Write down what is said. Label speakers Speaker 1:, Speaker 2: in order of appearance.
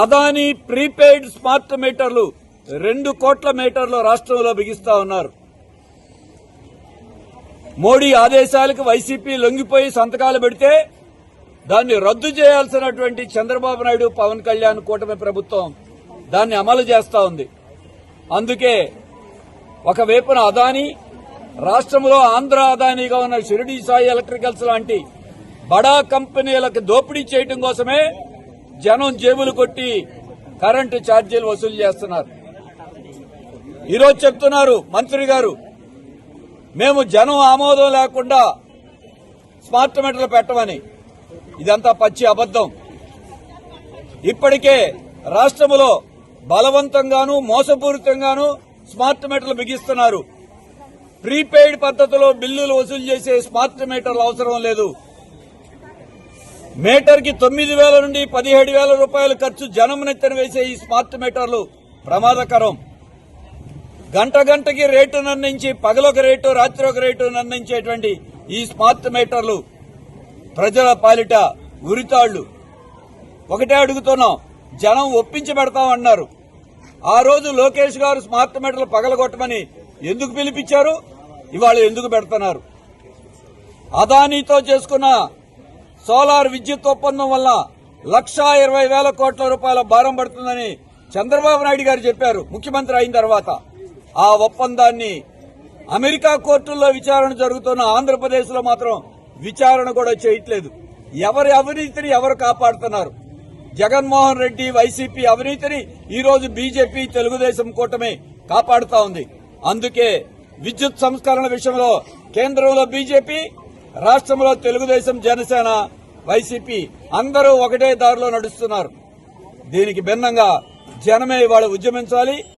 Speaker 1: Adani prepaid smart మీటర్లు రెండు కోట్ల మీటర్లు రాష్ట్రంలో బిగిస్తా ఉన్నారు. మోడీ ఆదేశాలకు వైసీపీ లొంగిపోయి సంతకాలు పెడితే దాన్ని రద్దు చేయాల్సినటువంటి చంద్రబాబు నాయుడు పవన్ కళ్యాణ్ కూటమి ప్రభుత్వం దాన్ని అమలు చేస్తా ఉంది. అందుకే ఒకవైపున అదానీ రాష్ట్రంలో ఆంధ్ర అదానీగా ఉన్న షిరిడి సాయి ఎలక్ట్రికల్స్ లాంటి బడా కంపెనీలకు దోపిడీ చేయడం కోసమే జనం జేబులు కొట్టి కరెంటు ఛార్జీలు వసూలు చేస్తున్నారు. ఈరోజు చెప్తున్నారు మంత్రి గారు మేము జనం ఆమోదం లేకుండా స్మార్ట్ మీటర్లు పెట్టమని. ఇదంతా పచ్చి అబద్దం ఇప్పటికే రాష్ట్రములో బలవంతంగాను మోసపూరితంగాను స్మార్ట్ మీటర్లు బిగిస్తున్నారు. ప్రీపెయిడ్ పద్ధతిలో బిల్లులు వసూలు చేసే స్మార్ట్ మీటర్లు అవసరం లేదు. మీటర్కి తొమ్మిది వేల నుండి పదిహేడు వేల రూపాయల ఖర్చు జనం నెత్తన వేసే ఈ స్మార్ట్ మీటర్లు ప్రమాదకరం. గంట గంటకి రేటు నిర్ణయించి పగలొక రేటు రాత్రి ఒక రేటు నిర్ణయించేటువంటి ఈ స్మార్ట్ మీటర్లు ప్రజల పాలిట ఉరితాళ్ళు ఒకటే అడుగుతున్నాం జనం ఒప్పించి పెడతామన్నారు ఆ రోజు లోకేష్ గారు స్మార్ట్ మీటర్లు పగలగొట్టమని ఎందుకు పిలిపించారు? ఇవాళ ఎందుకు పెడుతున్నారు? అదానీతో చేసుకున్న సోలార్ విద్యుత్ ఒప్పందం వల్ల లక్షా ఇరవై వేల కోట్ల రూపాయల భారం పడుతుందని చంద్రబాబు నాయుడు గారు చెప్పారు ముఖ్యమంత్రి అయిన తర్వాత. ఆ ఒప్పందాన్ని అమెరికా కోర్టుల్లో విచారణ జరుగుతున్న ఆంధ్రప్రదేశ్లో మాత్రం విచారణ కూడా చేయట్లేదు. ఎవరి అవినీతిని ఎవరు కాపాడుతున్నారు? జగన్మోహన్ రెడ్డి వైసీపీ అవినీతిని ఈరోజు బీజేపీ తెలుగుదేశం కూటమి కాపాడుతా ఉంది. అందుకే విద్యుత్ సంస్కరణ విషయంలో కేంద్రంలో బీజేపీ రాష్ట్రంలో తెలుగుదేశం జనసేన వైసీపీ అందరూ ఒకటే దారిలో నడుస్తున్నారు. దీనికి భిన్నంగా జనమే ఇవాళ ఉద్యమించాలి.